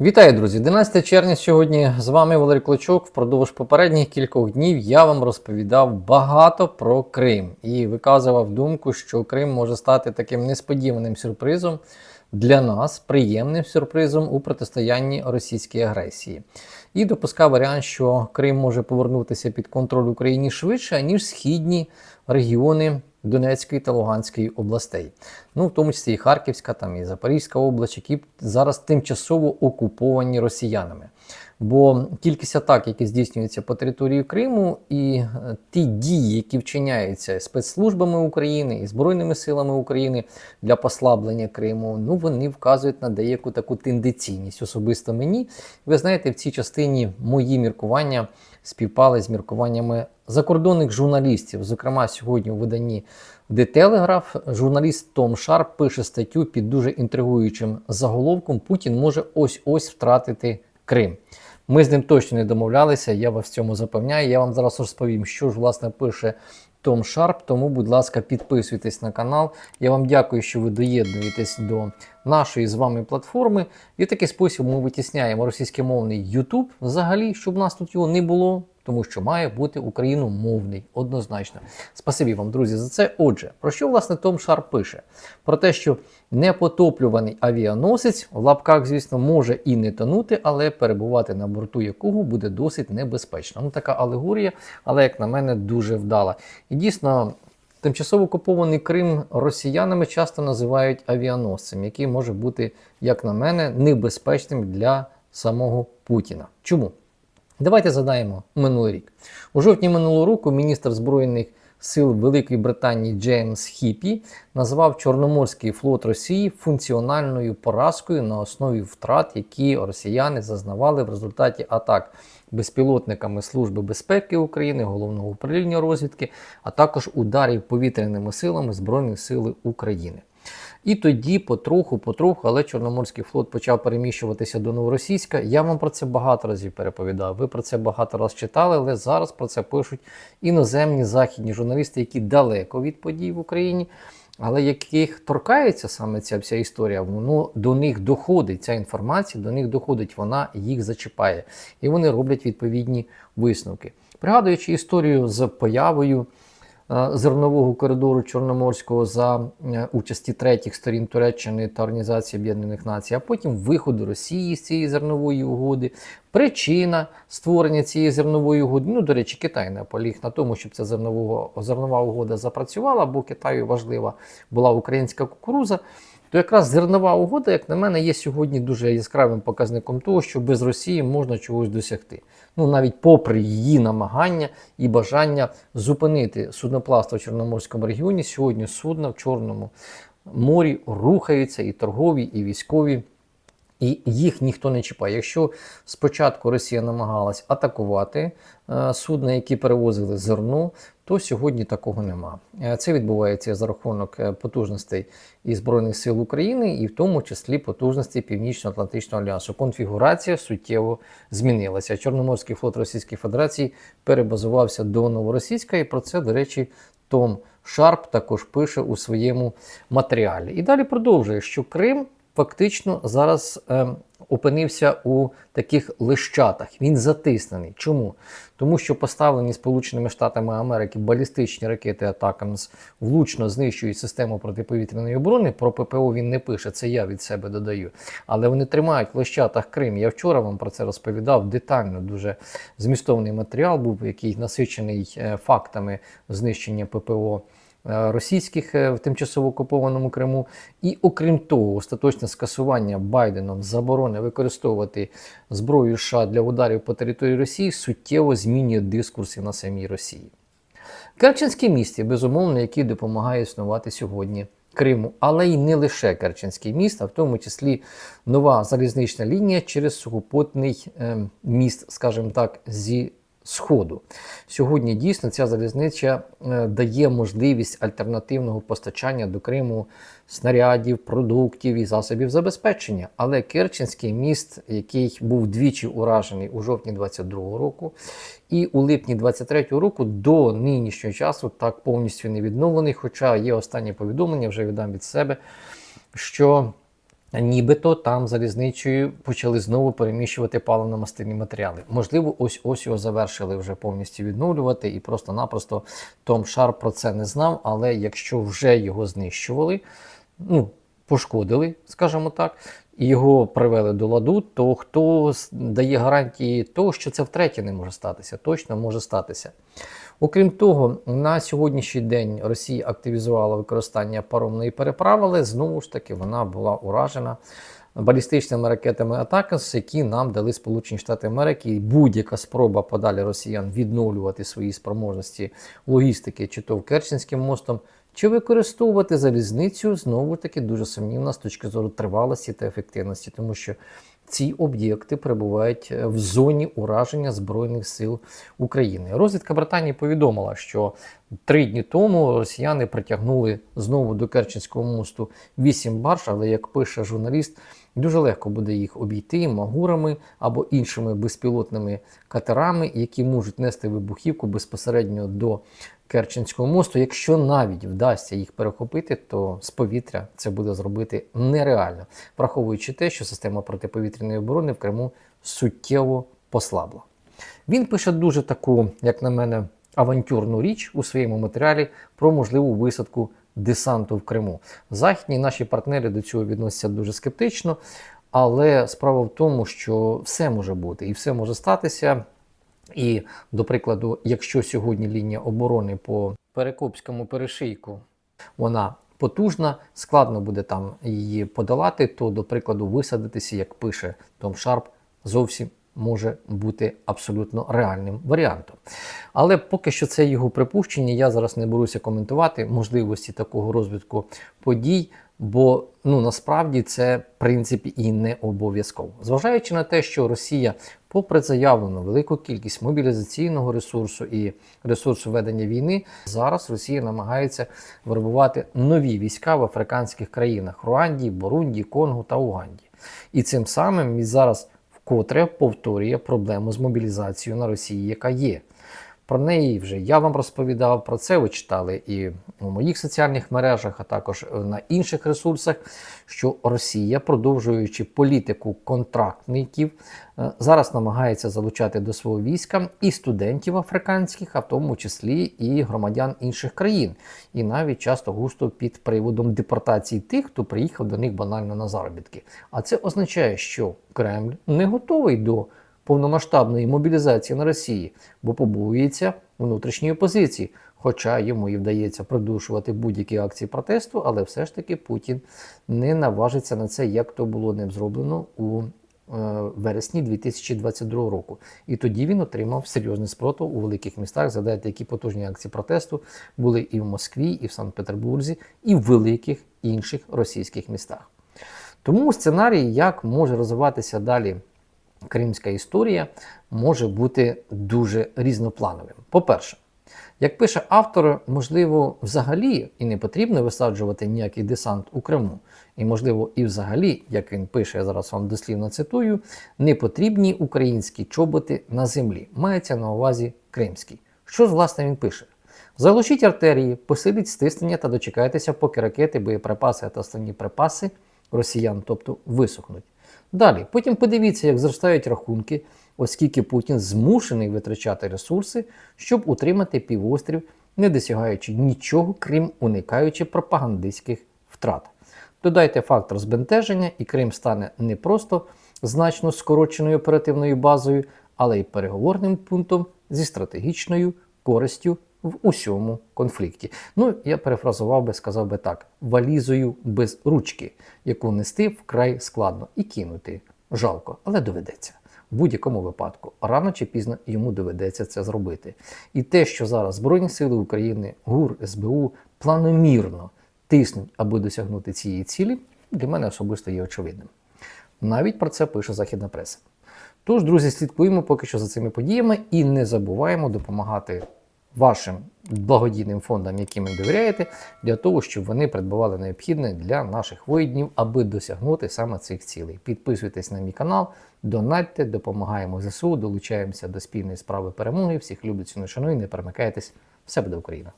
Вітаю, друзі! 11 червня сьогодні з вами Валерій Клочок. Впродовж попередніх кількох днів я вам розповідав багато про Крим і виказував думку, що Крим може стати таким несподіваним сюрпризом для нас, приємним сюрпризом у протистоянні російській агресії. І допускав варіант, що Крим може повернутися під контроль Україні швидше, ніж східні регіони Донецької та Луганської областей. Ну, в тому числі і Харківська, там і Запорізька область, які зараз тимчасово окуповані росіянами. Бо кількість атак, які здійснюються по території Криму, і е, ті дії, які вчиняються спецслужбами України і Збройними силами України для послаблення Криму, ну вони вказують на деяку таку тенденційність. Особисто мені. Ви знаєте, в цій частині мої міркування співпали з міркуваннями закордонних журналістів. Зокрема, сьогодні у виданні The Telegraph журналіст Том Шарп пише статтю під дуже інтригуючим заголовком Путін може ось-ось втратити Крим. Ми з ним точно не домовлялися, я вас в цьому запевняю. Я вам зараз розповім, що ж власне пише Том Шарп. Тому, будь ласка, підписуйтесь на канал. Я вам дякую, що ви доєднуєтесь до нашої з вами платформи. І в такий спосіб ми витісняємо російськомовний YouTube взагалі, щоб нас тут його не було. Тому що має бути україномовний, однозначно. Спасибі вам, друзі, за це. Отже, про що власне Том Шарп пише? Про те, що непотоплюваний авіаносець в лапках, звісно, може і не тонути, але перебувати на борту якого буде досить небезпечно. Ну, така алегорія, але, як на мене, дуже вдала. І дійсно. Тимчасово окупований Крим росіянами часто називають авіаносцем, який може бути, як на мене, небезпечним для самого Путіна. Чому? Давайте задаємо минулий рік. У жовтні минулого року міністр збройних сил Великої Британії Джеймс Хіпі назвав Чорноморський флот Росії функціональною поразкою на основі втрат, які росіяни зазнавали в результаті атак безпілотниками Служби безпеки України, головного управління розвідки, а також ударів повітряними силами Збройних сил України. І тоді потроху, потроху, але Чорноморський флот почав переміщуватися до Новоросійська. Я вам про це багато разів переповідав. Ви про це багато разів читали, але зараз про це пишуть іноземні західні журналісти, які далеко від подій в Україні, але яких торкається саме ця вся історія, воно до них доходить. Ця інформація до них доходить, вона їх зачіпає. І вони роблять відповідні висновки. Пригадуючи історію з появою. Е, зернового коридору Чорноморського за е, участі третіх сторін Туреччини та Організації Об'єднаних Націй, а потім виходу Росії з цієї зернової угоди, причина створення цієї зернової угоди. Ну, до речі, Китай не поліг на тому, щоб ця зернового, зернова угода запрацювала, бо Китаю важлива була українська кукуруза. То якраз зернова угода, як на мене, є сьогодні дуже яскравим показником того, що без Росії можна чогось досягти. Ну навіть попри її намагання і бажання зупинити судноплавство в Чорноморському регіоні, сьогодні судна в Чорному морі рухаються і торгові, і військові. І їх ніхто не чіпає. Якщо спочатку Росія намагалась атакувати е, судна, які перевозили зерно, то сьогодні такого нема. Е, це відбувається за рахунок е, потужностей і Збройних сил України, і в тому числі потужностей Північно-Атлантичного альянсу. Конфігурація суттєво змінилася. Чорноморський флот Російської Федерації перебазувався до Новоросійська, і про це, до речі, Том Шарп також пише у своєму матеріалі. І далі продовжує, що Крим фактично зараз е, опинився у таких лищатах. Він затиснений. Чому? Тому що поставлені Сполученими Штатами Америки балістичні ракети Атакамс влучно знищують систему протиповітряної оборони. Про ППО він не пише, це я від себе додаю. Але вони тримають в лищатах Крим. Я вчора вам про це розповідав детально. Дуже змістовний матеріал був, який насичений е, фактами знищення ППО. Е, російських е, в тимчасово окупованому Криму, і окрім того, остаточне скасування Байденом заборони використовувати зброю США для ударів по території Росії суттєво змінює дискурси на самій Росії. Керченське місті, безумовно, який допомагає існувати сьогодні. Криму, але й не лише Керченський міст, а в тому числі нова залізнична лінія через сухопутний е, міст, скажімо так, зі Сходу. Сьогодні дійсно ця залізниця е, дає можливість альтернативного постачання до Криму снарядів, продуктів і засобів забезпечення. Але Керченський міст, який був двічі уражений у жовтні 22-го року, і у липні 23-го року до нинішнього часу так повністю не відновлений. Хоча є останнє повідомлення, вже віддам від себе, що Нібито там залізничою почали знову переміщувати паливно-мастильні матеріали. Можливо, ось ось його завершили вже повністю відновлювати, і просто-напросто Том Шар про це не знав. Але якщо вже його знищували, ну пошкодили, скажімо так, і його привели до ладу, то хто дає гарантії того, що це втретє не може статися? Точно може статися. Окрім того, на сьогоднішній день Росія активізувала використання паромної переправи, але знову ж таки вона була уражена балістичними ракетами Атакамс, які нам дали Сполучені Штати Америки. І будь-яка спроба подалі росіян відновлювати свої спроможності логістики, чи то в Керченським мостом, чи використовувати залізницю знову ж таки дуже сумнівна з точки зору тривалості та ефективності, тому що ці об'єкти перебувають е, в зоні ураження Збройних сил України. Розвідка Британії повідомила, що три дні тому росіяни притягнули знову до Керченського мосту вісім барж, але як пише журналіст, дуже легко буде їх обійти магурами або іншими безпілотними катерами, які можуть нести вибухівку безпосередньо до Керченського мосту. Якщо навіть вдасться їх перехопити, то з повітря це буде зробити нереально, враховуючи те, що система протиповітряної оборони в Криму суттєво послабла. Він пише дуже таку, як на мене, авантюрну річ у своєму матеріалі про можливу висадку десанту в Криму. Західні наші партнери до цього відносяться дуже скептично, але справа в тому, що все може бути і все може статися. І, до прикладу, якщо сьогодні лінія оборони по Перекопському перешийку вона потужна, складно буде там її подолати, то, до прикладу, висадитися, як пише Том Шарп, зовсім може бути абсолютно реальним варіантом. Але поки що це його припущення, я зараз не беруся коментувати можливості такого розвитку подій, бо ну насправді це в принципі і не обов'язково. Зважаючи на те, що Росія, попри заявлену велику кількість мобілізаційного ресурсу і ресурсу ведення війни, зараз Росія намагається вербувати нові війська в африканських країнах Руанді, Бурунді, Конго та Уганді. І цим самим і зараз вкотре повторює проблему з мобілізацією на Росії, яка є. Про неї вже я вам розповідав, про це ви читали і у моїх соціальних мережах, а також на інших ресурсах, що Росія, продовжуючи політику контрактників, е, зараз намагається залучати до свого війська і студентів африканських, а в тому числі і громадян інших країн, і навіть часто густо під приводом депортації тих, хто приїхав до них банально на заробітки. А це означає, що Кремль не готовий до повномасштабної мобілізації на Росії, бо побоюється внутрішньої опозиції. Хоча йому і вдається придушувати будь-які акції протесту, але все ж таки Путін не наважиться на це, як то було ним зроблено у е, вересні 2022 року. І тоді він отримав серйозний спротив у великих містах. Згадайте, які потужні акції протесту були і в Москві, і в Санкт-Петербурзі, і в великих інших російських містах. Тому сценарій, як може розвиватися далі кримська історія може бути дуже різноплановим. По-перше, як пише автор, можливо, взагалі і не потрібно висаджувати ніякий десант у Криму. І, можливо, і взагалі, як він пише, я зараз вам дослівно цитую, не потрібні українські чоботи на землі. Мається на увазі кримський. Що ж, власне, він пише? Залучіть артерії, посиліть стиснення та дочекайтеся, поки ракети, боєприпаси та основні припаси росіян, тобто висохнуть. Далі, потім подивіться, як зростають рахунки, оскільки Путін змушений витрачати ресурси, щоб утримати півострів, не досягаючи нічого, крім уникаючи пропагандистських втрат. Додайте фактор збентеження, і Крим стане не просто значно скороченою оперативною базою, але й переговорним пунктом зі стратегічною користю в усьому конфлікті. Ну, я перефразував би, сказав би так: валізою без ручки, яку нести вкрай складно і кинути. Жалко, але доведеться. В будь-якому випадку, рано чи пізно йому доведеться це зробити. І те, що зараз Збройні Сили України, ГУР, СБУ планомірно тиснуть, аби досягнути цієї цілі, для мене особисто є очевидним. Навіть про це пише західна преса. Тож, друзі, слідкуємо поки що за цими подіями і не забуваємо допомагати вашим благодійним фондам, яким ви довіряєте, для того, щоб вони придбавали необхідне для наших воїнів, аби досягнути саме цих цілей. Підписуйтесь на мій канал, донатьте, допомагаємо ЗСУ, долучаємося до спільної справи перемоги. Всіх люблю, ціну шану і не перемикайтесь. Все буде Україна!